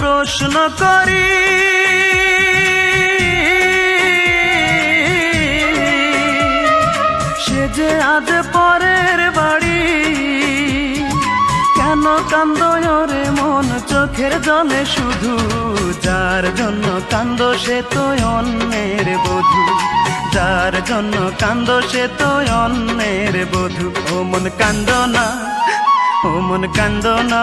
প্রশ্ন করি। সে যে আজ পরের বাড়ি, কেন কান্দ রে মন, চোখের জলে শুধু? যার জন্য কান্দ সে তো অন্যের বধূ। যার জন্য কান্দ সে তো অন্যের বধূ। ও মন কান্দ না, ও মন কান্দ না।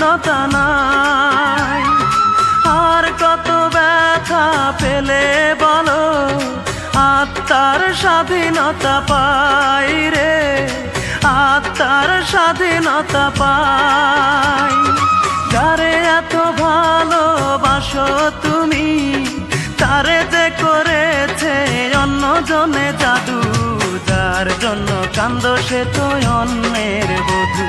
স্বাধীনতা নাই। আর কত ব্যথা পেলে বলো, আত্মার স্বাধীনতা পাই রে, আত্মার স্বাধীনতা পাই। যারে এত ভালোবাসো তুমি, তারে যে করেছে অন্য জনে জাদু, যার জন্য কান্দ সে তো অন্যের বধূ।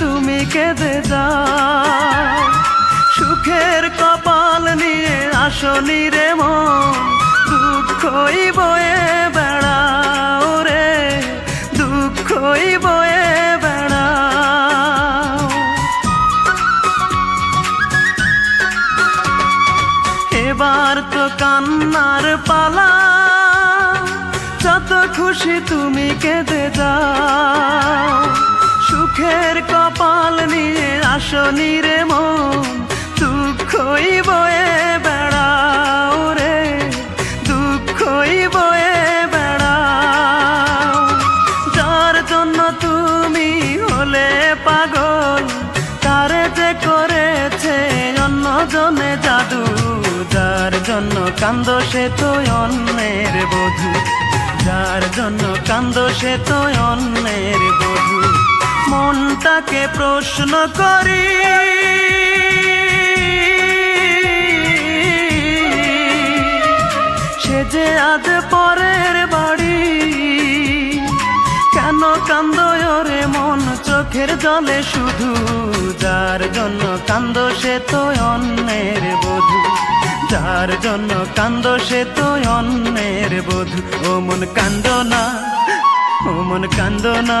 তুমি কেঁদে যাও। সুখের কপাল নিয়ে আসনি রে মন। দুঃখই বয়ে বেড়াও রে, দুঃখই বয়ে এবার কান্নার পালা, যত খুশি তুমি কেঁদে যাও। সুখের কপাল নিয়ে আসনি রে দুঃখই বয়ে বেড়াও রে। দুঃখই বয়ে বেড়াও। যার জন্য তুমি হলে পাগল, তারে যে করেছে অন্য জনে জাদু, যার জন্য কান্দ সে তো অন্যের বধূ। যার জন্য কান্দ সে তো অন্যের বধূ। মনটাকে প্রশ্ন করি। সে যে আজ পরের বাড়ি, কেন কান্দ রে মন? চোখের জলে শুধু যার জন্য কান্দ সে তো অন্যের বধূ। যার জন্য কান্দ সে তো অন্যের বধূ। ও মন কান্দ না, ও মন কান্দ না।